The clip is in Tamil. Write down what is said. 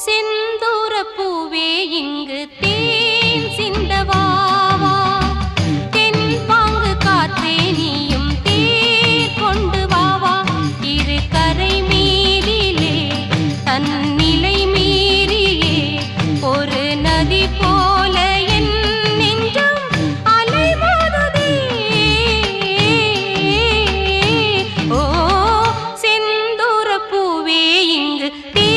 செந்தூர பூவே இங்கு திரு